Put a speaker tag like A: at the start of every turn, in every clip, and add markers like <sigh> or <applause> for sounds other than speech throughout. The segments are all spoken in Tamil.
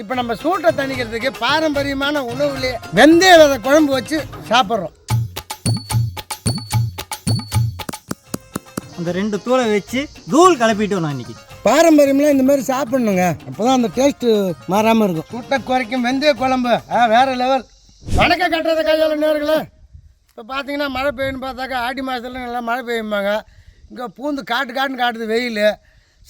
A: இப்போ நம்ம சூட்டை தணிக்கிறதுக்கு பாரம்பரியமான உணவுலேயே வெந்தய விதை குழம்பு வச்சு சாப்பிட்றோம்.
B: அந்த ரெண்டு தூளை வச்சு தூள் கிளப்பிட்டு நான் இன்னைக்கு.
A: பாரம்பரியம்லாம் இந்த மாதிரி சாப்பிடணுங்க. அப்போ தான் அந்த டேஸ்ட்டு மாறாமல் இருக்கும். சூட்டை குறைக்கும் வெந்தய குழம்பு ஆ வேற லெவல் வணக்க கட்டுறத கையால் நேர்களே. இப்போ பார்த்தீங்கன்னா மழை பெய்யுன்னு பார்த்தாக்கா ஆடி மாதத்துல நல்லா மழை பெய்யும்பாங்க இங்கே பூந்து காட்டு காட்டுன்னு காட்டுது வெயில்.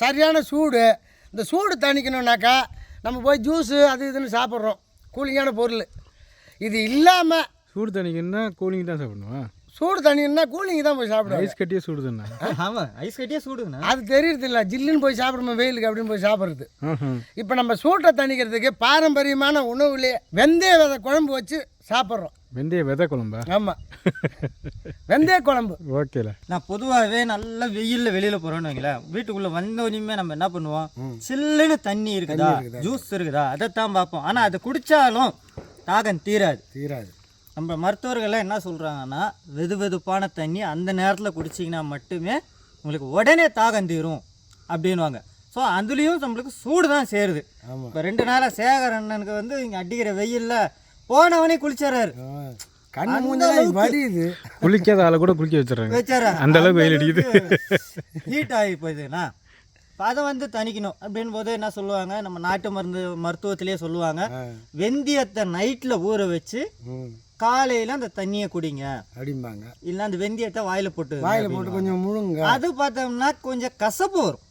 A: சரியான சூடு. இந்த சூடு தணிக்கணுன்னாக்கா நம்ம போய் ஜூஸு அது இதுன்னு சாப்பிட்றோம். கூலிங்கான பொருள். இது இல்லாமல்
C: சூடு தண்ணிக்குன்னா கூலிங் தான் சாப்பிடணுமா?
A: சூடு தண்ணின்னா கூலிங் தான் போய் சாப்பிடுவோம்
C: ஐஸ் கட்டியே சூடு தானே
B: ஆமாம் ஐஸ் கட்டியே சூடுங்கண்ணா.
A: அது தெரியறது இல்லை ஜில்லுன்னு போய் சாப்பிடுமா வெயிலுக்கு அப்படின்னு போய் சாப்பிட்றது. இப்போ நம்ம சூட்டை தணிக்கிறதுக்கு பாரம்பரியமான உணவுலேயே வெந்தய விதை குழம்பு வச்சு சாப்பிட்றோம்.
C: வெந்தய விதை குழம்பா?
A: ஆமாம் வெந்தய குழம்பு.
C: ஓகேல.
B: நான் பொதுவாகவே நல்லா வெயிலில் வெளியில் போகிறோன்னு வைங்களேன். வீட்டுக்குள்ளே வந்தோடனே நம்ம என்ன பண்ணுவோம்? சில்லுன்னு தண்ணி இருக்குதா? ஜூஸ் இருக்குதா? அதைத்தான் பார்ப்போம். ஆனால் அதை குடித்தாலும் தாகம் தீராது.
A: தீராது.
B: நம்ம மருத்துவர்கள்லாம் என்ன சொல்கிறாங்கன்னா வெது வெதுப்பான தண்ணி அந்த நேரத்தில் குடிச்சிங்கன்னா மட்டுமே உங்களுக்கு உடனே தாகம் தீரும் அப்படின்வாங்க ஸோ அதுலேயும் நம்மளுக்கு சூடு தான் சேருது. இப்போ ரெண்டு நாளாக சேகர் அண்ணனுக்கு வந்து இங்கே அடிக்கிற வெயிலில் போனவனே
A: மூஞ்செல்லாம் வடியுது.
C: குளிக்காத ஆளை கூட குளிக்க வச்சிடுறாங்க.
B: வச்சாரா
C: அந்த அளவுக்கு வெயில் அடிக்குது.
B: ஹீட் ஆகி இப்போ அதை வந்து தணிக்கணும் அப்படின் போது என்ன சொல்லுவாங்க நம்ம நாட்டு மருந்து மருத்துவத்திலேயே சொல்லுவாங்க வெந்தயத்தை நைட்டில் ஊற வச்சு காலையில் அந்த தண்ணியை குடிங்க.
A: அப்படிம்பாங்க.
B: இல்லை அந்த வெந்தயத்தை வாயில் போட்டு
A: வாயில் போட்டு கொஞ்சம் முழுங்க.
B: அது பார்த்தோம்னா கொஞ்சம் கசப்பு வரும்.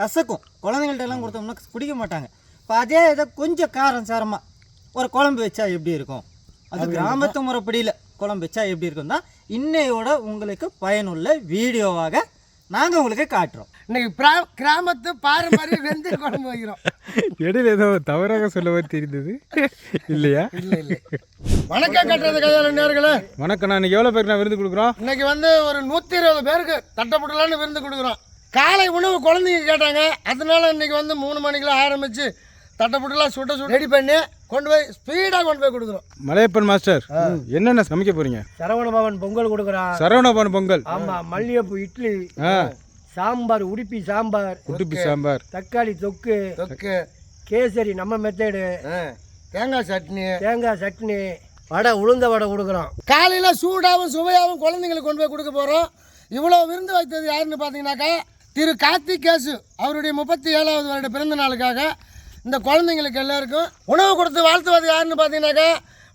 B: கசக்கும். குழந்தைங்கள்ட்ட எல்லாம் கொடுத்தோம்னா குடிக்க மாட்டாங்க. இப்போ அதே இதை கொஞ்சம் காரம் சாரமாக ஒரு குழம்பு வச்சா எப்படி இருக்கும்? அது கிராமத்து முறைப்படியில் குழம்பு வச்சா எப்படி இருக்கும் தான் இன்னையோட உங்களுக்கு பயனுள்ள வீடியோவாக நாங்கள் உங்களுக்கு காட்டுறோம்.
A: இன்னைக்கு பிரா- கிராமத்து பாரம்பரிய வெந்தய குழம்பு வைக்கிறோம்.
C: இடையில ஏதோ தவறாக சொல்ல மாதிரி தெரிந்தது. இல்லையா?
A: இல்லை இல்லை. வணக்கம் கட்டுறது கையால் நேர்களே.
C: வணக்கம் நான் இன்னைக்கு எவ்வளோ பேருக்கு நான் விருது கொடுக்குறோம்?
A: இன்னைக்கு வந்து ஒரு நூற்றி இருபது பேருக்கு தட்டப்படலான்னு விருந்து கொடுக்குறோம். காலை உணவு குழந்தைங்க கேட்டாங்க. அதனால இன்னைக்கு வந்து மூணு மணிக்கெல்லாம் ஆரம்பித்து தட்டப்பட்டுலாம் சுட்ட சுட ரெடி பண்ணி கொண்டு போய் ஸ்பீடாக கொண்டு போய் கொடுக்குறோம்.
C: மலையப்பன் மாஸ்டர் என்னென்ன சமைக்க போறீங்க?
D: சரவணபவன் பொங்கல் கொடுக்குறான்.
C: சரவணபவன் பொங்கல்.
D: ஆமா மல்லிகைப்பூ இட்லி
C: ஆ.
D: சாம்பார் உடுப்பி சாம்பார்
C: குட்டுப்பி சாம்பார்.
D: தக்காளி தொக்கு
A: தொக்கு.
D: கேசரி நம்ம மெத்தேடு
A: ஆ, தேங்காய் சட்னி.
D: தேங்காய் சட்னி வடை உளுந்த வடை கொடுக்குறோம்.
A: காலையில் சூடாகவும் சுவையாகவும் குழந்தைங்களுக்கு கொண்டு போய் கொடுக்க போகிறோம் இவ்வளோ விருந்து வைத்தது யாருன்னு பார்த்தீங்கன்னாக்கா திரு கார்த்திக் கேசு அவருடைய முப்பத்தி ஏழாவது வருட பிறந்த நாளுக்காக இந்த குழந்தைங்களுக்கு எல்லாருக்கும் உணவு கொடுத்து வாழ்த்துவது யாருன்னு பார்த்தீங்கன்னாக்கா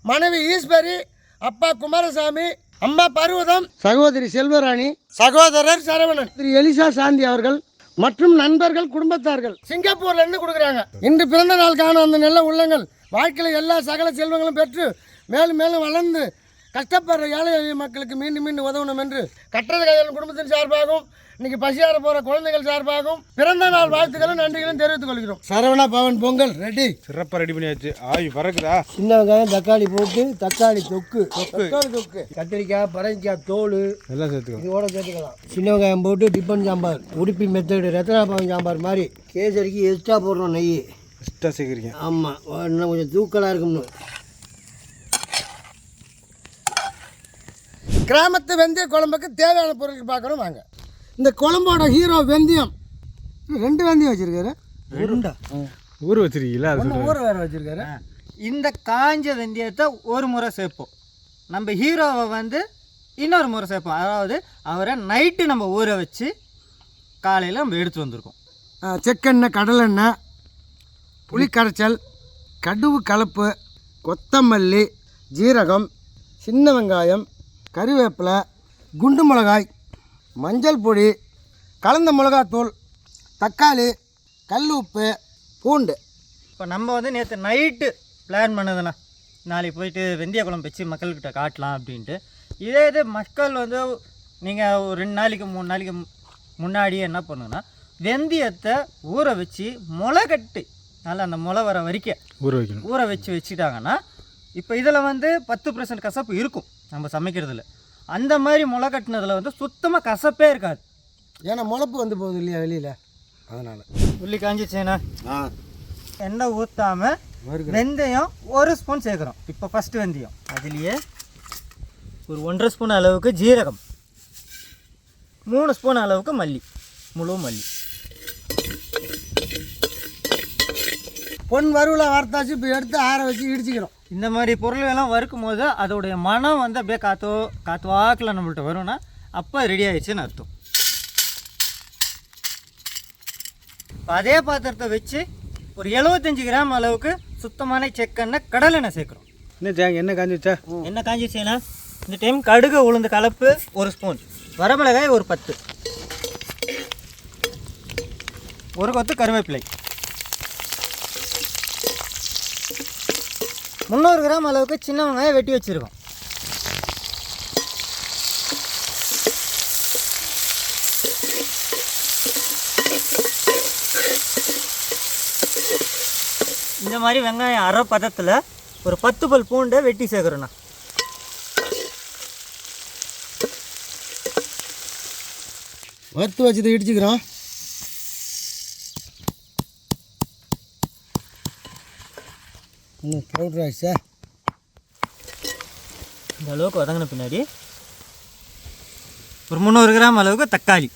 A: மனைவி ஈஸ்வரி அப்பா குமாரசாமி அம்மா பர்வதம் சகோதரி செல்வராணி சகோதரர் சரவணன். திரு எலிசா சாந்தி அவர்கள் மற்றும் நண்பர்கள் குடும்பத்தார்கள். சிங்கப்பூர்ல இருந்து கொடுக்குறாங்க. இன்று பிறந்த நாள் காணும் அந்த நல்ல உள்ளங்கள் வாழ்க்கையில் எல்லா சகல செல்வங்களும் பெற்று மேலும் மேலும் வளர்ந்து கஷ்டப்படுற ஏழை எளிய மக்களுக்கு மீண்டும் மீண்டும் உதவணும் என்று கட்டளை கையாளர் குடும்பத்தின் சார்பாகவும் இன்னைக்கு பசியார போற குழந்தைகள் சார்பாகவும் பிறந்த நாள் வாழ்த்துக்களும் நன்றிகளும் தெரிவித்துக் கொள்கிறோம். சரவணா பவன் பொங்கல் ரெடி
C: சிறப்பாக ரெடி பண்ணியாச்சு. ஆவி பறக்குதா?
D: சின்ன வெங்காயம் தக்காளி போட்டு தக்காளி தொக்கு.
A: தக்காளி தொக்கு.
D: கத்திரிக்காய் பரங்கிக்காய் தோல்.
C: எல்லாம் சேர்த்துக்கலாம்
D: இதோட சேர்த்துக்கலாம். சின்ன வெங்காயம் போட்டு டிஃபன் சாம்பார். உடுப்பி மெத்தேடு ரத்னாபவன் சாம்பார் மாதிரி கேசரிக்கு எக்ஸ்ட்ரா போடுறோம் நெய்.
C: எக்ஸ்ட்ரா சேர்க்குறீங்க.
D: ஆமாம் இன்னும் கொஞ்சம் தூக்கலாக இருக்கும்னு
A: கிராமத்து வெந்தய குழம்புக்கு தேவையான பொருட்கள் பார்க்குறோம் வாங்க. இந்த குழம்போட ஹீரோ வெந்தயம். ரெண்டு வெந்தயம் வச்சிருக்காரு.
B: உருண்டா.
C: ஊற வச்சிருக்கீங்களா? அது
A: ஊற வேற வச்சிருக்காரு.
B: இந்த காஞ்ச வெந்தயத்தை ஒரு முறை சேர்ப்போம். நம்ம ஹீரோவை வந்து இன்னொரு முறை சேர்ப்போம். அதாவது அவரை நைட்டு நம்ம ஊற வச்சு காலையில் நம்ம எடுத்து வந்திருக்கோம்.
A: செக்கெண்ணெய் கடலெண்ணெய் புளிக்கரைச்சல் கடுகு கலப்பு கொத்தமல்லி ஜீரகம் சின்ன வெங்காயம் கறிவேப்பிலை குண்டு மிளகாய் மஞ்சள் பொடி கலந்த மிளகாத்தூள் தக்காளி கல் உப்பு பூண்டு.
B: இப்போ நம்ம வந்து நேற்று நைட்டு பிளான் பண்ணதுண்ணா. நாளைக்கு போயிட்டு வெந்தய குழம்பு வச்சு மக்கள்கிட்ட காட்டலாம் அப்படின்ட்டு. இதே இது மக்கள் வந்து நீங்கள் ஒரு ரெண்டு நாளைக்கு மூணு நாளைக்கு முன்னாடியே என்ன பண்ணுங்கன்னா வெந்தயத்தை ஊற வச்சு முளை கட்டி நல்லா அந்த முளை வர வரைக்கும்
C: ஊற வைக்கணும்.
B: ஊற வச்சு வச்சுட்டாங்கன்னா இப்போ இதில் வந்து பத்து பர்சன்ட் கசப்பு இருக்கும். நம்ம சமைக்கிறதுல. அந்த மாதிரி முளை கட்டினதில் வந்து சுத்தமாக கசப்பே இருக்காது.
A: ஏன்னா முளப்பு வந்து போகுது இல்லையா வெளியில்? அதனால்.
B: உள்ளி காஞ்சிச்சேனா
A: ஆ.
B: எண்ணெய் ஊற்றாம வெந்தயம் ஒரு ஸ்பூன் சேர்க்குறோம். இப்போ ஃபஸ்ட்டு வெந்தயம். அதுலேயே ஒரு ஒன்றரை ஸ்பூன் அளவுக்கு ஜீரகம். மூணு ஸ்பூன் அளவுக்கு மல்லி. முழு மல்லி.
A: பொன் வறுவில் வறுத்தாச்சு இப்போ எடுத்து ஆற வச்சு இடிச்சுக்கிறோம்.
B: இந்த மாதிரி பொருள் எல்லாம் வறுக்கும் போது அதோடைய மனம் வந்து அப்படியே காத்தோ காத்து வாக்கில் நம்மள்ட்ட வரும்னா அப்போ ரெடி ஆயிடுச்சுன்னு அர்த்தம். இப்ப அதே பாத்திரத்தை வச்சு ஒரு 75 கிராம் அளவுக்கு சுத்தமான செக்கெண்ணெய் கடலெண்ணெய் சேர்க்குறோம்.
C: என்ன என்ன காஞ்சிச்சா
B: என்ன காஞ்சிச்சுன்னா இந்த டைம் கடுகு உளுந்து கலப்பு ஒரு ஸ்பூன் வரமிளகாய் ஒரு பத்து ஒரு கொத்து கருவேப்பிலை. முந்நூறு கிராம் அளவுக்கு சின்ன வெங்காயம் வெட்டி வச்சுருக்கோம். இந்த மாதிரி வெங்காயம் அரை பதத்தில் ஒரு பத்து பல் பூண்டை வெட்டி சேர்க்குறோண்ணா.
A: வறுத்து வச்சதை இடிச்சுக்கிறோம். இன்னும் பவுட்ரு ஆயிடுச்சா
B: இந்த அளவுக்கு வதங்கின பின்னாடி ஒரு முந்நூறு கிராம் அளவுக்கு தக்காளி.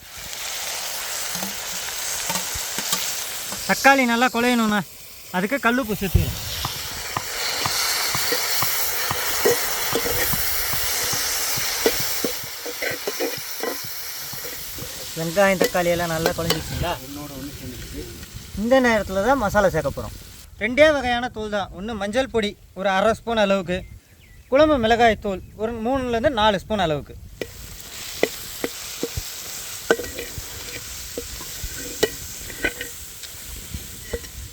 B: தக்காளி நல்லா குழையணுண்ணா அதுக்கு கல் சேர்த்துக்கிறோம் வெங்காயம் தக்காளி எல்லாம் நல்லா குழஞ்சிச்சிங்களா இந்த நேரத்தில் தான் மசாலா சேர்க்க போகிறோம் ரெண்டே வகையான தூள் தான். ஒன்று மஞ்சள் பொடி ஒரு அரை ஸ்பூன் அளவுக்கு. குழம்பு மிளகாய் தூள் ஒரு மூணுலேருந்து நாலு ஸ்பூன் அளவுக்கு.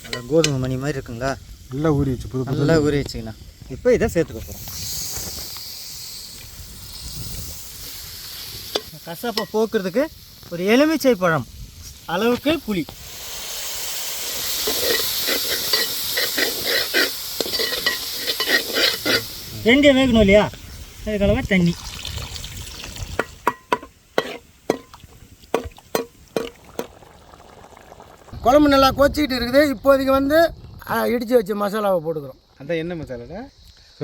B: நல்லா கோதுமை மணி மாதிரி இருக்குங்களா?
C: நல்லா ஊறி வச்சு புது
B: நல்லா ஊறி வச்சுக்கண்ணா இப்போ இதை சேர்த்துக்க போகிறோம் கசப்பை போக்குறதுக்கு ஒரு எலுமிச்சை பழம் அளவுக்கு புளி. ரெண்டு வேகணும் இல்லையா? அதுக்களவா தண்ணி.
A: குழம்பு நல்லா கொச்சிக்கிட்டு இருக்குது. இப்போதைக்கு வந்து இடிச்சு வச்ச மசாலாவை போட்டுக்கிறோம்.
C: அதான் என்ன மசாலாடா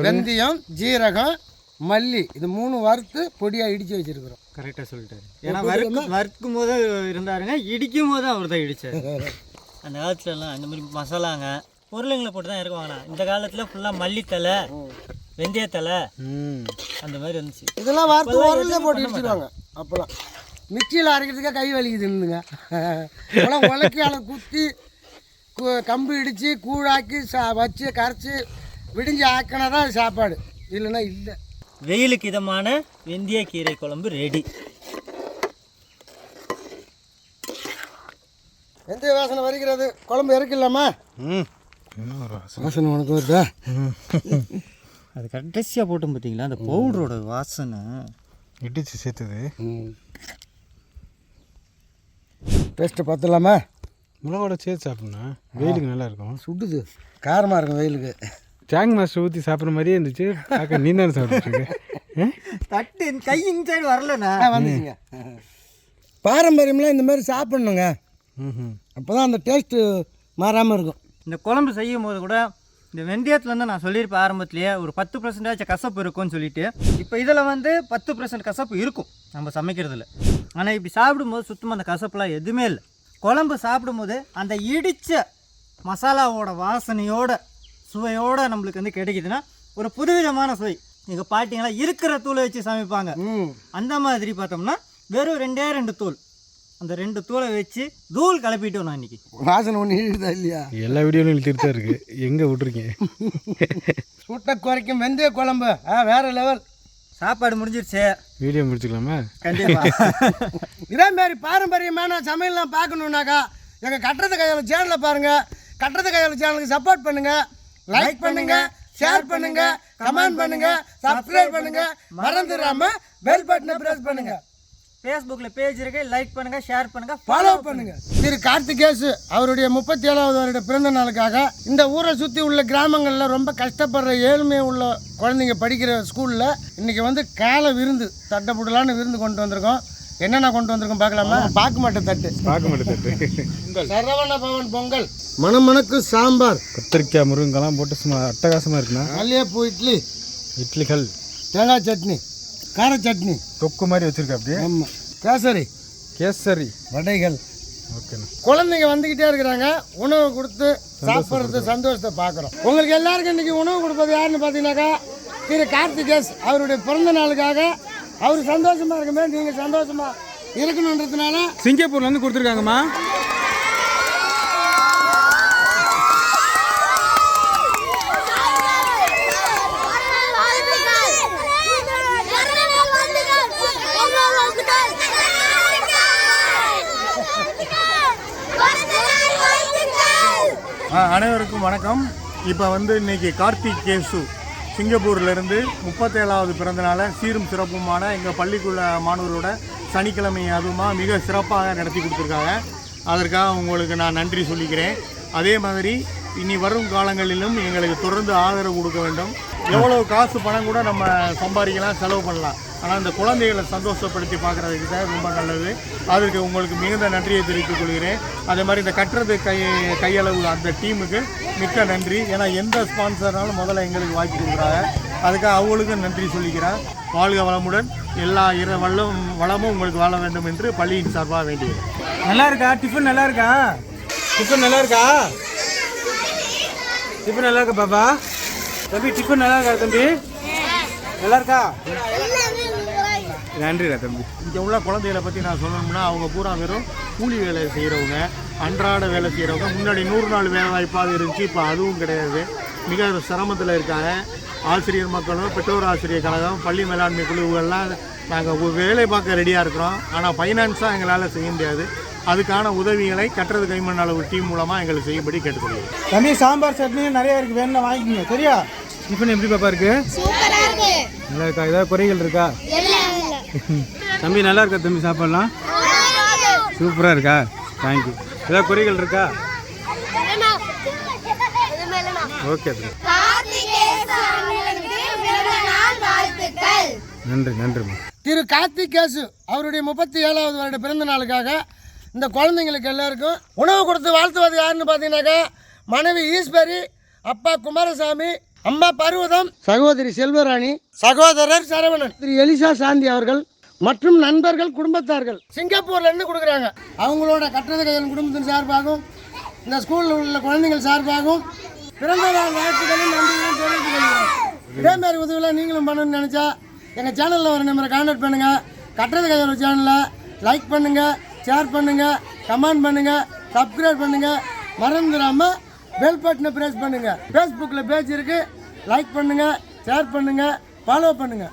A: வெந்தயம் ஜீரகம் மல்லி இது மூணு வறுத்து பொடியாக இடித்து வச்சுருக்குறோம்.
B: கரெக்டாக சொல்லிட்டாரு. ஏன்னா வறுக்கு வறுக்கும் போது இருந்தாருங்க இடிக்கும் போது அவர் தான் இடிச்சார். <laughs> அந்த காலத்துலலாம் இந்த மாதிரி மசாலாங்க பொருளுங்களை போட்டு தான் இருக்குவாங்கண்ணா இந்த காலத்தில் ஃபுல்லாக மல்லித்தலை வெந்தயத்தலை.
C: ம்.
B: அந்த மாதிரி இருந்துச்சு
A: இதெல்லாம் வறுத்து உரல்ல போட்டு இடிச்சிடுவாங்க அப்போலாம் மிக்சியில் அரைக்கிறதுக்கே கை வலிக்குதுன்னுங்க. இப்போலாம் உலக்கையால் குத்தி கு- கம்பு இடித்து கூழாக்கி சா வச்சு கரைச்சி விடிஞ்சு ஆக்கினா தான் சாப்பாடு. இல்லைன்னா இல்லை.
B: வெயிலுக்கு இதமான வெந்தய கீரை குழம்பு ரெடி
A: எந்த வாசனை வருகிறது குழம்பு இறக்கலாமா
C: ம்.
A: வாசனை? உனக்கு வருதா?
B: அது கடைசியாக போட்டோம் பார்த்தீங்களா அந்த பவுடரோட வாசனை.
C: இடிச்சு சேர்த்தது.
A: டேஸ்ட்டு பார்த்துலாமா
C: மிளகோட சேர்த்து சாப்பிட்னா வெயிலுக்கு நல்லா இருக்கும்
A: சுடுது. காரமாக இருக்கும் வெயிலுக்கு.
C: டேங் மாஸ்டர் ஊற்றி சாப்பிட்ற மாதிரியே இருந்துச்சு. பார்க்க நீ தானே சாப்பிட்டுருக்க <laughs>
B: தட்டு கை இந்த சைடு வரலண்ணா
A: வந்துச்சுங்க. பாரம்பரியம்லாம் இந்த மாதிரி சாப்பிட்ணுங்க.
C: ம்
A: அப்போ தான் அந்த டேஸ்ட்டு மாறாமல் இருக்கும்.
B: இந்த குழம்பு செய்யும் போது கூட இந்த வெந்தயத்துலேருந்து நான் சொல்லியிருப்பேன் ஆரம்பத்திலேயே ஒரு பத்து பர்சன்டேஜ் கசப்பு இருக்கும்னு சொல்லிட்டு. இப்போ இதில் வந்து பத்து பர்சன்ட் கசப்பு இருக்கும் நம்ம சமைக்கிறதுல. ஆனால் இப்படி சாப்பிடும்போது சுத்தமாக அந்த கசப்புலாம் எதுவுமே இல்லை. குழம்பு சாப்பிடும்போது அந்த இடித்த மசாலாவோட வாசனையோட சுவையோட நம்மளுக்கு வந்து கிடைக்குதுன்னா ஒரு புதுவிதமான சுவை. எங்கள் பாட்டிங்கெல்லாம் இருக்கிற தூளை வச்சு சமைப்பாங்க. அந்த மாதிரி பார்த்தோம்னா வெறும் ரெண்டே ரெண்டு தூள். அந்த ரெண்டு தூளை வச்சு தூள் கிளப்பிட்டோம் நான் இன்னைக்கு.
A: வாசனை ஒன்று இழுதா இல்லையா?
C: எல்லா வீடியோலையும் இழுத்துட்டு தான் இருக்குது எங்கே விட்ருக்கீங்க
A: சுட்ட குறைக்கும் வெந்தய குழம்பு. ஆ வேற லெவல்
B: சாப்பாடு முடிஞ்சிருச்சு.
C: வீடியோ முடிச்சுக்கலாமா?
B: கண்டிப்பா.
A: இதே மாதிரி பாரம்பரியமான சமையல்லாம் பார்க்கணுன்னாக்கா எங்கள் கட்டுறது கையால் சேனலை பாருங்கள் கட்டுறது கையால் சேனலுக்கு சப்போர்ட் பண்ணுங்கள் லைக் பண்ணுங்கள் ஷேர் பண்ணுங்கள் கமெண்ட் பண்ணுங்கள் சப்ஸ்கிரைப் பண்ணுங்கள் மறந்துடாம பெல் பட்டனை ப்ரெஸ் பண்ணுங்கள்
B: ஃபேஸ்புக்கில் பேஜ் இருக்கு லைக் பண்ணுங்க ஷேர் பண்ணுங்க
A: ஃபாலோ பண்ணுங்க. திரு கார்த்திகேசு அவருடைய முப்பத்தி ஏழாவது வருட பிறந்த நாளுக்காக இந்த ஊரை சுற்றி உள்ள கிராமங்களில் ரொம்ப கஷ்டப்படுற ஏழ்மை உள்ள குழந்தைங்க படிக்கிற ஸ்கூலில் இன்னைக்கு வந்து காலை விருந்து தட்டப்புடலான்னு விருந்து கொண்டு வந்திருக்கோம். என்னென்ன கொண்டு வந்திருக்கோம் பார்க்கலாமா? பார்க்க மாட்டேன் தட்டு.
C: பார்க்க மாட்டேன் தட்டு.
A: சரவண பவன் பொங்கல். மணமணக்கு சாம்பார்.
C: கத்திரிக்காய் முருங்கெல்லாம் போட்டு சும்மா அட்டகாசமாக இருக்குண்ணா.
A: மல்லிகைப்பூ இட்லி.
C: இட்லிகள்.
A: தேங்காய் சட்னி. கார சட்னி.
C: தொக்கு மாதிரி வச்சுருக்க அப்படியே?
A: ஆமாம் கேசரி.
C: கேசரி.
A: வடைகள்.
C: ஓகேண்ணா.
A: குழந்தைங்க வந்துக்கிட்டே இருக்கிறாங்க. உணவு கொடுத்து சாப்பிட்றது சந்தோஷத்தை பார்க்குறோம். உங்களுக்கு எல்லாருக்கும் இன்றைக்கி உணவு கொடுப்பது யாருன்னு பார்த்தீங்கன்னாக்கா திரு கார்த்திகேஸ் அவருடைய பிறந்த நாளுக்காக அவர் சந்தோஷமாக இருக்குமே நீங்கள் சந்தோஷமாக இருக்கணுன்றதுனால
C: சிங்கப்பூர்லேருந்து கொடுத்துருக்காங்கம்மா.
E: அனைவருக்கும் வணக்கம். இப்போ வந்து இன்னைக்கு கார்த்திக் கேசு சிங்கப்பூர்லேருந்து முப்பத்தேழாவது பிறந்தநாளை சீரும் சிறப்புமான எங்கள் பள்ளிக்குள்ள மாணவரோட சனிக்கிழமை அதுவுமா மிக சிறப்பாக நடத்தி கொடுத்துருக்காங்க. அதற்காக உங்களுக்கு நான் நன்றி சொல்லிக்கிறேன். அதே மாதிரி இனி வரும் காலங்களிலும் எங்களுக்கு தொடர்ந்து ஆதரவு கொடுக்க வேண்டும். எவ்வளோ காசு பணம் கூட நம்ம சம்பாதிக்கலாம் செலவு பண்ணலாம். ஆனால் இந்த குழந்தைகளை சந்தோஷப்படுத்தி பார்க்குறதுக்கு தான் ரொம்ப நல்லது. அதற்கு உங்களுக்கு மிகுந்த நன்றியை தெரிவித்துக் கொள்கிறேன். அதே மாதிரி இந்த கட்டுறது கை கையளவு அந்த டீமுக்கு மிக்க நன்றி. ஏன்னா எந்த ஸ்பான்சர்னாலும் முதல்ல எங்களுக்கு வாய்ப்பு கொடுக்குறாங்க. அதுக்காக அவங்களுக்கும் நன்றி சொல்லிக்கிறேன். வாழ்க வளமுடன். எல்லா இர வளம் வளமும் உங்களுக்கு வாழ வேண்டும் என்று பள்ளியின் சார்பாக வேண்டியது
C: நல்லா இருக்கா? டிஃபன் நல்லா இருக்கா? டிஃபன் நல்லா இருக்கா? டிஃபன் நல்லா இருக்கா பாப்பா? தம்பி டிஃபன் நல்லா இருக்கா தம்பி? நல்லா இருக்கா? நன்றிடா தம்பி.
E: இங்கே உள்ள குழந்தைகளை பற்றி நான் சொல்லணும்னா அவங்க பூரா வெறும் கூலி வேலை செய்கிறவங்க அன்றாட வேலை செய்கிறவங்க முன்னாடி நூறு நாள் வேலை வாய்ப்பாக இருந்துச்சு இப்போ அதுவும் கிடையாது. மிக சிரமத்தில் இருக்காங்க. ஆசிரியர் மக்களும் பெற்றோர் ஆசிரியர் கழகம் பள்ளி மேலாண்மை குழுவுகள்லாம் நாங்கள் வேலை பார்க்க ரெடியாக இருக்கிறோம். ஆனால் ஃபைனான்ஸாக எங்களால் செய்ய முடியாது. அதுக்கான உதவிகளை கட்டுறது கைமண் அளவு டீம் மூலமாக எங்களுக்கு செய்யும்படி கேட்டுக்கொள்கிறேன்.
C: தம்பி சாம்பார் சட்னி நிறைய இருக்கு. வேணும்னா வாங்கிக்கோங்க. சரியா? டிஃபன் எப்படி பாப்பா இருக்கு? நல்லா இருக்கா? ஏதாவது குறைகள் இருக்கா? தம்பி நல்லா இருக்கா தம்பி? சாப்பாடுலாம். சூப்பராக இருக்கா? தேங்க்யூ ஏதாவது குறைகள் இருக்கா? ஓகே நன்றி நன்றிம்மா
A: திரு கார்த்திகேசு அவருடைய முப்பத்தி ஏழாவது வருட பிறந்த நாளுக்காக இந்த குழந்தைங்களுக்கு எல்லாருக்கும் உணவு கொடுத்து வாழ்த்துவது யாருன்னு பார்த்தீங்கன்னாக்கா மனைவி ஈஸ்வரி அப்பா குமாரசாமி அம்மா பர்வதம். சகோதரி செல்வராணி. சகோதரர் சரவணன். திரு எலிசா சாந்தி அவர்கள் மற்றும் நண்பர்கள் குடும்பத்தார்கள். சிங்கப்பூர்ல இருந்து கொடுக்குறாங்க. அவங்களோட கட்டத கையல் குடும்பத்தின் சார்பாகவும் இந்த ஸ்கூலில் உள்ள குழந்தைகள் சார்பாகவும் பிறந்த நாள் வாழ்த்துக்களும் நன்றிகளும் தெரிவித்துக் கொள்கிறோம். இதே மாதிரி உதவியெல்லாம் நீங்களும் பண்ணணும்னு நினச்சா எங்கள் சேனலில் ஒரு நம்பரை கான்டாக்ட் பண்ணுங்கள் கட்டுறது கையல் சேனலை லைக் பண்ணுங்கள் ஷேர் பண்ணுங்கள் கமெண்ட் பண்ணுங்கள் சப்ஸ்கிரைப் பண்ணுங்கள் மறந்துடாமல் பெல் பட்டனை ப்ரெஸ் பண்ணுங்கள் ஃபேஸ்புக்கில் பேஜ் இருக்குது லைக் பண்ணுங்கள் ஷேர் பண்ணுங்கள் ஃபாலோ பண்ணுங்கள்